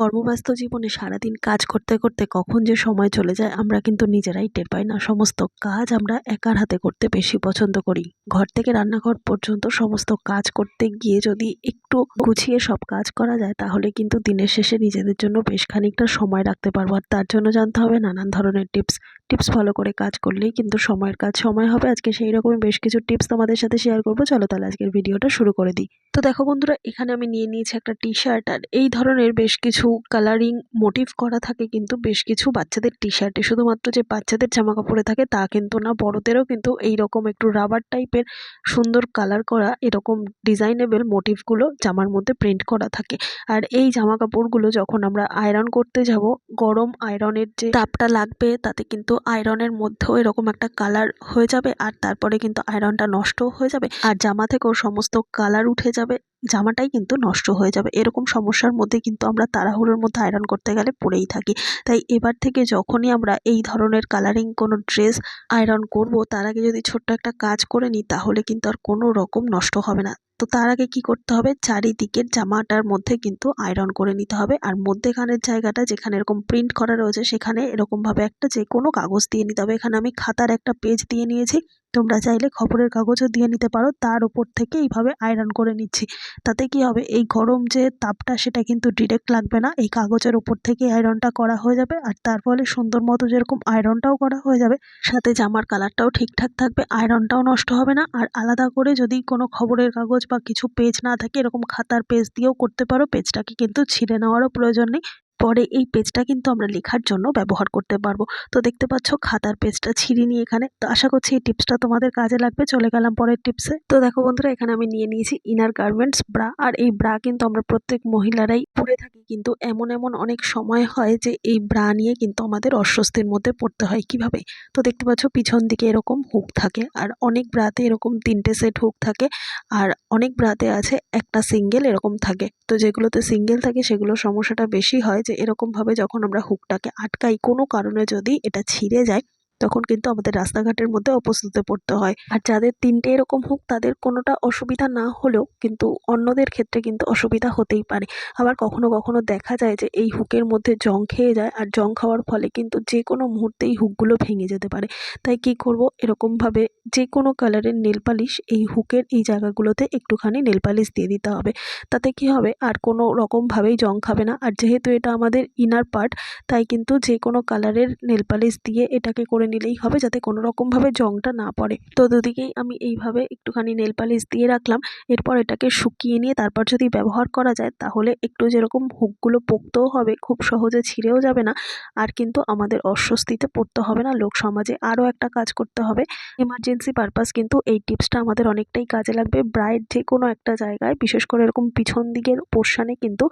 কর্মব্যস্ত জীবনে সারাদিন কাজ করতে করতে কখন যে সময় চলে যায়, আমরা কিন্তু নিজেরাই টের পাই না। সমস্ত কাজ আমরা একার হাতে করতে বেশি পছন্দ করি। ঘর থেকে রান্নাঘর পর্যন্ত সমস্ত কাজ করতে গিয়ে যদি একটু গুছিয়ে সব কাজ করা যায়, তাহলে কিন্তু দিনের শেষে নিজেদের জন্য বেশ খানিকটা সময় রাখতে পারব। আর তার জন্য জানতে হবে নানান ধরনের টিপস। টিপস ফলো করে কাজ করলেই কিন্তু সময়ের কাজ সময় হবে। আজকে সেই রকমই বেশ কিছু টিপস তোমাদের সাথে শেয়ার করব। চলো তাহলে আজকের ভিডিওটা শুরু করে দিই। তো দেখো বন্ধুরা, এখানে আমি নিয়ে নিয়েছি একটা টি শার্ট আর এই ধরনের বেশ কিছু কালারিং মোটিভ করা থাকে কিন্তু বেশ কিছু বাচ্চাদের টি শার্টে শুধুমাত্র যে বাচ্চাদের জামা কাপড়ে থাকে তা কিন্তু না, বড়দেরও কিন্তু এই রকম একটু রাবার টাইপের সুন্দর কালার করা এরকম ডিজাইনেবল মোটিভগুলো জামার মধ্যে প্রিন্ট করা থাকে। আর এই জামা কাপড়গুলো যখন আমরা আয়রন করতে যাব, গরম আয়রনের যে তাপটা লাগবে, তাতে কিন্তু আয়রনের মধ্যেও এরকম একটা কালার হয়ে যাবে আর তারপরে কিন্তু আয়রনটা নষ্টও হয়ে যাবে। আর জামা থেকেও সমস্ত কালার উঠে যাবে। জামাটাই কিন্তু নষ্ট হয়ে যাবে। এরকম সমস্যার মধ্যে কিন্তু আমরা তাড়াহুড়োর মধ্যে আয়রন করতে গেলে পড়েই থাকি। তাই এবার থেকে যখনই আমরা এই ধরনের কালারিং কোনো ড্রেস আয়রন করব, তার আগে যদি ছোট্ট একটা কাজ করে নিই, তাহলে কিন্তু আর কোনো রকম নষ্ট হবে না। তো তার আগে কি করতে হবে? চারিদিকের জামাটার মধ্যে কিন্তু আয়রন করে নিতে হবে। আর মধ্যেখানের জায়গাটা যেখানে এরকম প্রিন্ট করা রয়েছে, সেখানে এরকমভাবে একটা যে কোনো কাগজ দিয়ে নিতে হবে। এখানে আমি খাতার একটা পেজ দিয়ে নিয়েছি। তোমরা চাইলে খবরের কাগজও দিয়ে নিতে পারো, তার উপর থেকে এইভাবে আয়রন করে নিচ্ছি। তাতে কি হবে? এই গরম যে তাপটা, সেটা কিন্তু ডিরেক্ট লাগবে না। এই কাগজের উপর থেকে আয়রনটা করা হয়ে যাবে আর তার ফলে সুন্দর মতো যেরকম আয়রনটাও করা হয়ে যাবে, সাথে জামার কালারটাও ঠিকঠাক থাকবে, আয়রনটাও নষ্ট হবে না। আর আলাদা করে যদি কোনো খবরের কাগজ বা কিছু পেজ না থাকে, এরকম খাতার পেজ দিয়েও করতে পারো। পেজটাকে কিন্তু ছিঁড়ে নেওয়ারও প্রয়োজন নেই। পরে এই পেজটা কিন্তু আমরা লেখার জন্য ব্যবহার করতে পারব। তো দেখতে পাচ্ছ খাতার পেজটা ছিঁড়ে নিয়ে এখানে। তো আশা করছি এই টিপসটা তোমাদের কাজে লাগবে। চলে গেলাম পরের টিপসে। তো দেখো বন্ধুরা, এখানে আমি নিয়ে নিয়েছি ইনার গার্মেন্টস ব্রা আর এই ব্রা কিন্তু আমরা প্রত্যেক মহিলারাই পরে থাকি। কিন্তু এমন এমন অনেক সময় হয় যে এই ব্রা নিয়ে কিন্তু আমাদের অস্বস্তির মধ্যে পড়তে হয় কীভাবে? তো দেখতে পাচ্ছ পিছন দিকে এরকম হুক থাকে, আর অনেক ব্রাতে এরকম তিনটে সেট হুক থাকে, আর অনেক ব্রাতে আছে একটা সিঙ্গেল এরকম থাকে। তো যেগুলোতে সিঙ্গেল থাকে সেগুলোর সমস্যাটা বেশি হয় যে এরকমভাবে যখন আমরা হুকটাকে আটকাই কোনো কারণে যদি এটা ছিঁড়ে যায় তখন কিন্তু আমাদের রাস্তাঘাটের মধ্যে অপস্তুতে পড়তে হয়। আর যাদের তিনটে এরকম হুক, তাদের কোনোটা অসুবিধা না হলেও কিন্তু অন্যদের ক্ষেত্রে কিন্তু অসুবিধা হতেই পারে। আবার কখনো কখনো দেখা যায় যে এই হুকের মধ্যে জং খেয়ে যায়, আর জং খাওয়ার ফলে কিন্তু যে কোনো মুহূর্তে এই হুকগুলো ভেঙে যেতে পারে। তাই কি করব? এরকমভাবে যে কোনো কালারের নেল পালিশ এই হুকের এই জায়গাগুলোতে একটুখানি নেল পালিশ দিয়ে দিতে হবে। তাতে কি হবে? আর কোনো রকমভাবেই জং খাবে না। আর যেহেতু এটা আমাদের ইনার পার্ট তাই কিন্তু যে কোনো কালারের নেল পালিশ দিয়ে এটাকে করে নিলেই হবে যাতে কোনো রকমভাবে জংটা না পড়ে। তো দুদিকেই আমি এইভাবে একটুখানি নেল পালিশ দিয়ে রাখলাম। এরপর এটাকে শুকিয়ে নিয়ে তারপর যদি ব্যবহার করা যায়, তাহলে একটু যেরকম হুকগুলো পোক্তও হবে, খুব সহজে ছিঁড়েও যাবে না। আর কিন্তু আমাদের অস্বস্তিতে পড়তে হবে না, লোক সমাজে আরও একটা কাজ করতে হবে। এমার্জেন্সি পারপাস কিন্তু এই টিপসটা আমাদের অনেকটাই কাজে লাগবে। ব্রাইড যে কোনো একটা জায়গায়, বিশেষ করে এরকম পিছন দিকের পোর্শানে কিন্তু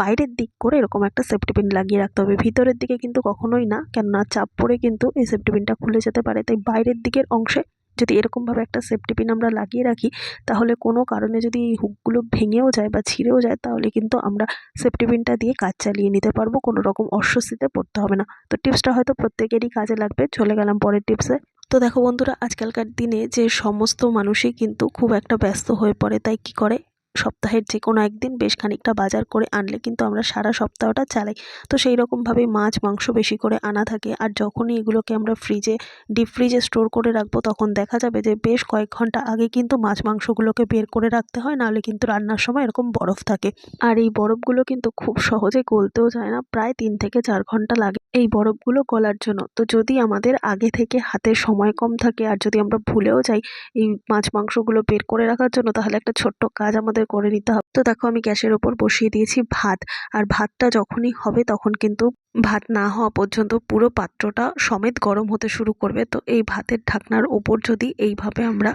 বাইরের দিক করে এরকম একটা সেফটি পিন লাগিয়ে রাখতে হবে। ভিতরের দিকে কিন্তু কখনোই না, কেননা চাপ পড়ে কিন্তু এই সেফটি পিনটা খুলে যেতে পারে। তাই বাইরের দিকের অংশে যদি এরকমভাবে একটা সেফটি পিন আমরা লাগিয়ে রাখি, তাহলে কোনো কারণে যদি এই হুকগুলো ভেঙেও যায় বা ছিঁড়েও যায়, তাহলে কিন্তু আমরা সেফটি পিনটা দিয়ে কাজ চালিয়ে নিতে পারব, কোনো রকম অস্বস্তিতে পড়তে হবে না। তো টিপসটা হয়তো প্রত্যেকেরই কাজে লাগবে, চলে গেলাম পরের টিপসে তো দেখো বন্ধুরা, আজকালকার দিনে যে সমস্ত মানুষই কিন্তু খুব একটা ব্যস্ত হয়ে পড়ে, তাই কি করে? সপ্তাহের যে কোনো একদিন বেশ খানিকটা বাজার করে আনলে কিন্তু আমরা সারা সপ্তাহটা চালাই। তো সেই রকমভাবেই মাছ, মাংস বেশি করে আনা থাকে। আর যখনই এগুলোকে আমরা ফ্রিজে ডিপ ফ্রিজে স্টোর করে রাখব, তখন দেখা যাবে যে বেশ কয়েক ঘণ্টা আগে কিন্তু মাছ, মাংসগুলোকে বের করে রাখতে হয়, নাহলে কিন্তু রান্নার সময় এরকম বরফ থাকে। আর এই বরফগুলো কিন্তু খুব সহজে গলতেও যায় না, প্রায় তিন থেকে চার ঘণ্টা লাগে এই বরফগুলো গলার জন্য। তো যদি আমাদের আগে থেকে হাতে সময় কম থাকে, আর যদি আমরা ভুলেও যাই এই মাছ, মাংসগুলো বের করে রাখার জন্য, তাহলে একটা ছোট্ট কাজ আমাদের করে নিতে হবে। তো দেখো আমি গ্যাসের ওপর বসিয়ে দিয়েছি ভাত। আর ভাতটা যখনই হবে তখন কিন্তু ভাত না হওয়া পর্যন্ত পুরো পাত্রটা সমেত গরম হতে শুরু করবে। তো এই ভাতের ঢাকনার ওপর যদি এইভাবে আমরা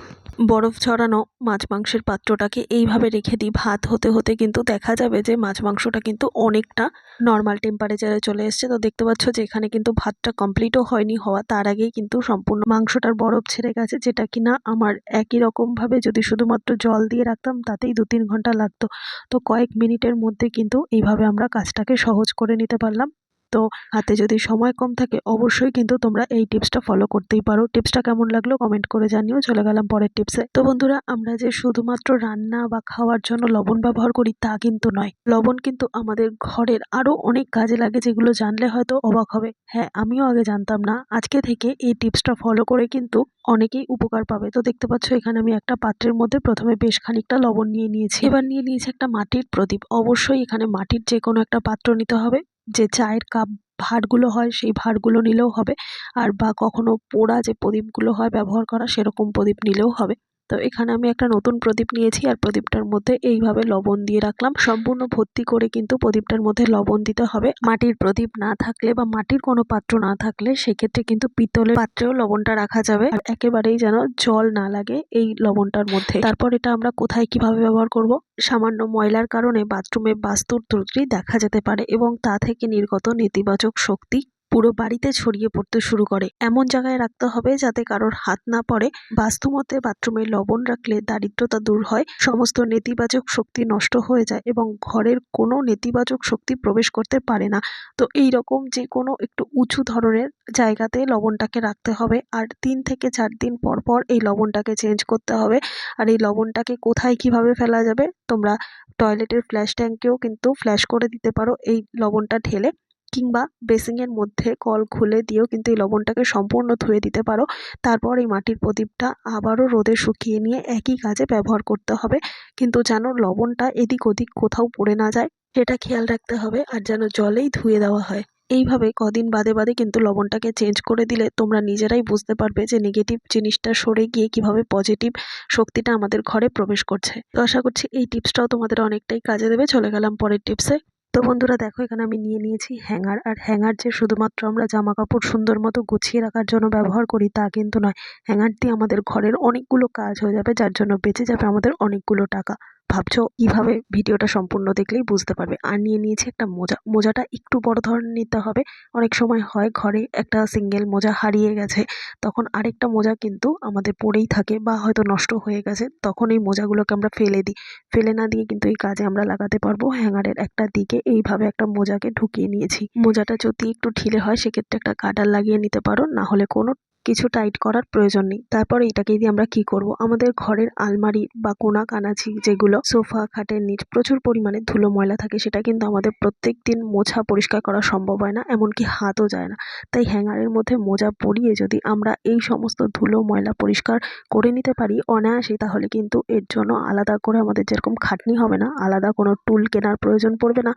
বরফ ছড়ানো মাছ মাংসের পাত্রটাকে এইভাবে রেখে দিই, ভাত হতে হতে কিন্তু দেখা যাবে যে মাছ মাংসটা কিন্তু অনেকটা নর্মাল টেম্পারেচারে চলে এসছে। তো দেখতে পাচ্ছ যে এখানে কিন্তু ভাতটা কমপ্লিটও হয়নি হওয়া। তার আগেই কিন্তু সম্পূর্ণ মাংসটার বরফ ছেড়ে গেছে, যেটা কিনা আমার একই রকমভাবে যদি শুধুমাত্র জল দিয়ে রাখতাম, তাতেই দু তিন ঘণ্টা লাগতো। তো কয়েক মিনিটের মধ্যে কিন্তু এইভাবে আমরা কাজটাকে সহজ করে নিতে পারলাম। তো হাতে যদি সময় কম থাকে, অবশ্যই কিন্তু তোমরা এই টিপসটা ফলো করতেই পারো। টিপসটা কেমন লাগল কমেন্ট করে জানিও, চলে গেলাম পরের টিপসে। তো বন্ধুরা, আমরা যে শুধুমাত্র রান্না বা খাওয়ার জন্য লবণ ব্যবহার করি তা কিন্তু নয়। লবণ কিন্তু আমাদের ঘরের আরও অনেক কাজে লাগে যেগুলো জানলে হয়তো অবাক হবে। হ্যাঁ আমিও আগে জানতাম না। আজকে থেকে এই টিপসটা ফলো করে কিন্তু অনেকেই উপকার পাবে। তো দেখতে পাচ্ছ, এখানে আমি একটা পাত্রের মধ্যে প্রথমে বেশ খানিকটা লবণ নিয়ে নিয়েছি। এবার নিয়ে নিয়েছি একটা মাটির প্রদীপ। অবশ্যই এখানে মাটির যে কোনো একটা পাত্র নিতে হবে। যে চায়ের কাপ ভাঁড়গুলো হয়, সেই ভাঁড়গুলো নিলেও হবে। আর বা কখনও পোড়া যে প্রদীপগুলো হয়, ব্যবহার করা সেরকম প্রদীপ নিলেও হবে। তো এখানে আমি একটা নতুন প্রদীপ নিয়েছি আর প্রদীপটার মধ্যে এইভাবে লবণ দিয়ে রাখলাম। সম্পূর্ণ ভর্তি করে কিন্তু প্রদীপটার মধ্যে লবণ দিতে হবে। মাটির প্রদীপ না থাকলে বা মাটির কোনো পাত্র না থাকলে সেক্ষেত্রে কিন্তু পিতলের পাত্রেও লবণটা রাখা যাবে। আর একেবারেই যেন জল না লাগে এই লবণটার মধ্যে। তারপর এটা আমরা কোথায় কীভাবে ব্যবহার করব? সামান্য ময়লার কারণে বাথরুমে বাস্তুর ত্রুটি দেখা যেতে পারে এবং তা থেকে নির্গত নেতিবাচক শক্তি পুরো বাড়িতে ছড়িয়ে পড়তে শুরু করে। এমন জায়গায় রাখতে হবে যাতে কারোর হাত না পড়ে। বাস্তুমতে বাথরুমে লবণ রাখলে দারিদ্রতা দূর হয়, সমস্ত নেতিবাচক শক্তি নষ্ট হয়ে যায় এবং ঘরের কোনো নেতিবাচক শক্তি প্রবেশ করতে পারে না। তো এই রকম যে কোনো একটু উঁচু ধরনের জায়গাতে লবণটাকে রাখতে হবে আর তিন থেকে চার দিন পর পর এই লবণটাকে চেঞ্জ করতে হবে। আর এই লবণটাকে কোথায় কীভাবে ফেলা যাবে? তোমরা টয়লেটের ফ্ল্যাশ ট্যাঙ্কেও কিন্তু ফ্ল্যাশ করে দিতে পারো। এই লবণটা ঢেলে কিংবা বেসিংয়ের মধ্যে কল খুলে দিয়েও কিন্তু এই লবণটাকে সম্পূর্ণ ধুয়ে দিতে পারো। তারপর এই মাটির প্রদীপটা আবারও রোদে শুকিয়ে নিয়ে একই কাজে ব্যবহার করতে হবে। কিন্তু যেন লবণটা এদিক ওদিক কোথাও পড়ে না যায়, সেটা খেয়াল রাখতে হবে আর যেন জলেই ধুয়ে দেওয়া হয়। এইভাবে কদিন বাদে বাদে কিন্তু লবণটাকে চেঞ্জ করে দিলে তোমরা নিজেরাই বুঝতে পারবে যে নেগেটিভ জিনিসটা সরে গিয়ে কীভাবে পজিটিভ শক্তিটা আমাদের ঘরে প্রবেশ করছে। তো আশা করছি এই টিপসটাও তোমাদের অনেকটাই কাজে দেবে। চলে গেলাম পরের টিপসে তো বন্ধুরা দেখো, এখানে আমি নিয়ে নিয়েছি হ্যাঙ্গার। আর হ্যাঙ্গার যে শুধুমাত্র আমরা জামা কাপড় সুন্দর মতো গুছিয়ে রাখার জন্য ব্যবহার করি তা কিন্তু নয়। হ্যাঙ্গার দিয়ে আমাদের ঘরের অনেকগুলো কাজ হয়ে যাবে, যার জন্য বেঁচে যাবে আমাদের অনেকগুলো টাকা। ভাবছ? কীভাবে ভিডিওটা সম্পূর্ণ দেখলেই বুঝতে পারবে। আর নিয়ে নিয়েছি একটা মোজা। মোজাটা একটু বড় ধরনের নিতে হবে। অনেক সময় হয় ঘরে একটা সিঙ্গেল মোজা হারিয়ে গেছে, তখন আরেকটা মোজা কিন্তু আমাদের পড়েই থাকে বা হয়তো নষ্ট হয়ে গেছে, তখন এই মোজাগুলোকে আমরা ফেলে দিই। ফেলে না দিয়ে কিন্তু এই কাজে আমরা লাগাতে পারব। হ্যাঙ্গারের একটা দিকে এইভাবে একটা মোজাকে ঢুকিয়ে নিয়েছি। মোজাটা যদি একটু ঢিলে হয়, সেক্ষেত্রে একটা কাটার লাগিয়ে নিতে পারো। না হলে কোনো কিছু টাইট করার প্রয়োজন নেই। তারপর এটাকে দিয়ে আমরা কি করব? আমাদের ঘরের আলমারি বা কোনা কানাচি যেগুলো সোফা, খাটের নিচ প্রচুর পরিমাণে ধুলো ময়লা থাকে, সেটা কিন্তু আমাদের প্রত্যেক দিন মোছা পরিষ্কার করা সম্ভব হয় না, এমনকি হাতও যায় না। তাই হ্যাঙ্গারের মধ্যে মোজা পরিয়ে যদি আমরা এই সমস্ত ধুলো ময়লা পরিষ্কার করে নিতে পারি অনায়াসেই তাহলে কিন্তু এর জন্য আলাদা করে আমাদের যেরকম খাটনি হবে না, আলাদা কোনো টুল কেনার প্রয়োজন পড়বে না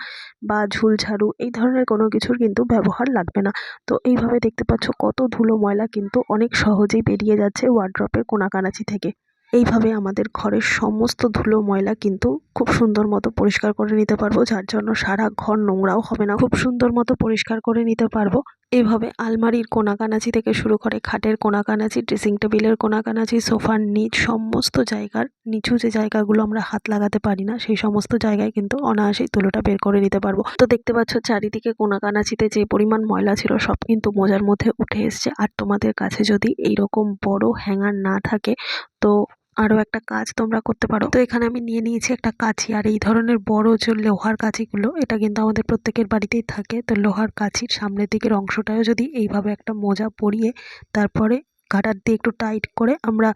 বা ঝুলঝাড়ু এই ধরনের কোনো কিছুর কিন্তু ব্যবহার লাগবে না। তো এইভাবে দেখতে পাচ্ছ কত ধুলো ময়লা কিন্তু অনেক সহজেই বেরিয়ে যাচ্ছে ওয়ার্ড্রপের কোনাকানাচি থেকে। এইভাবে আমাদের ঘরের সমস্ত ধুলো ময়লা কিন্তু খুব সুন্দর মতো পরিষ্কার করে নিতে পারব, যার জন্য সারা ঘর নোংরাও হবে না। খুব সুন্দর মতো পরিষ্কার করে নিতে পারব। এভাবে আলমারির কোনাকানাচি থেকে শুরু করে খাটের কোনাকানাচি, ড্রেসিং টেবিলের কোনাকানাচি, সোফার নিচ, সমস্ত জায়গার নিচু যে জায়গাগুলো আমরা হাত লাগাতে পারি না, সেই সমস্ত জায়গায় কিন্তু অনায়াসেই তুলোটা বের করে নিতে পারব। তো দেখতে পাচ্ছ চারিদিকে কোনাকানাচিতে যে পরিমাণ ময়লা ছিল, সব কিন্তু মোজার মধ্যে উঠে এসছে। আর তোমাদের কাছে যদি এইরকম বড় হ্যাঙ্গার না থাকে, তো আরও একটা কাজ তোমরা করতে পারো। তো এখানে আমি নিয়ে নিয়েছি একটা কাছি আর এই ধরনের বড় যে লোহার কাছিগুলো এটা কিন্তু আমাদের প্রত্যেকের বাড়িতেই থাকে। তো লোহার কাছির সামনের দিকের অংশটাও যদি এইভাবে একটা মোজা পরিয়ে তারপরে ঘাটার দিয়ে একটু টাইট করে আমরা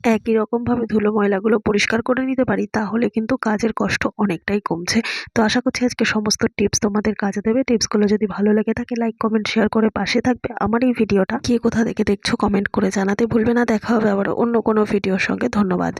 একই রকমভাবে ধুলো ময়লাগুলো পরিষ্কার করে নিতে পারি, তাহলে কিন্তু কাজের কষ্ট অনেকটাই কমছে। তো আশা করছি আজকে সমস্ত টিপস তোমাদের কাজে দেবে। টিপসগুলো যদি ভালো লেগে থাকে লাইক কমেন্ট শেয়ার করে পাশে থাকবে আমার এই ভিডিওটা। কে কোথা থেকে দেখছ কমেন্ট করে জানাতে ভুলবে না। দেখা হবে আবার অন্য কোনো ভিডিওর সঙ্গে। ধন্যবাদ।